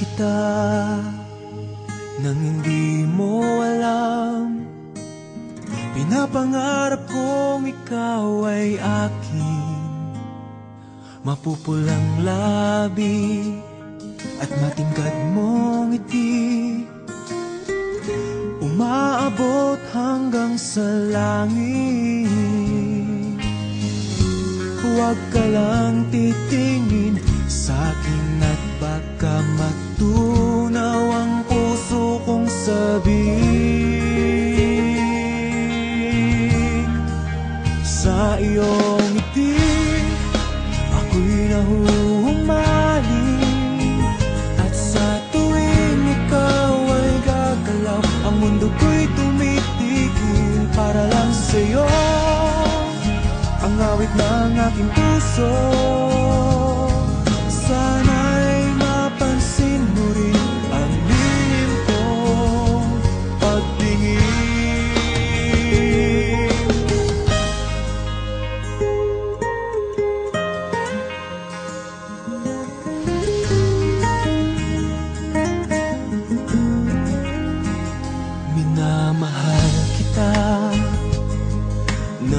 kita Nang hindi mo alam. Pinapangarap kong ikaw ay akin. Mapupulang labi At matingkad mong ngiti. Umaabot hanggang sa langit. Huwag ka lang titingin sa akin at baka matunaw ang puso kong sabik Sa iyong ngiti ako'y nahuhumaling At sa tuwing ikaw ay gagalaw Ang mundo ko'y tumitigil para lang sa'yo. Ang awit ng aking puso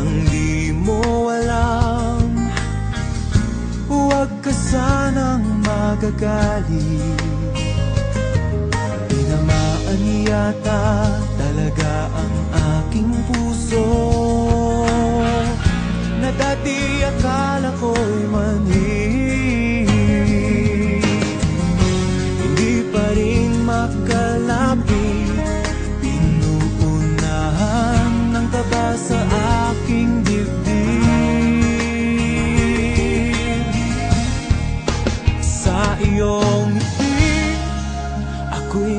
Nang di mo alam Huwag ka sanang magagalit. Tinamaan yata talaga ang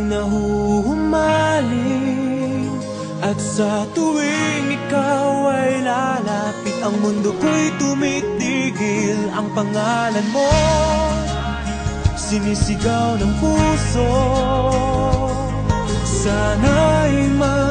Ako'y nahuhumaling. At sa tuwing ikaw ay lalapit Ang mundo ko'y tumitigil. Ang pangalan mo Sinisigaw ng puso. Sana'y madama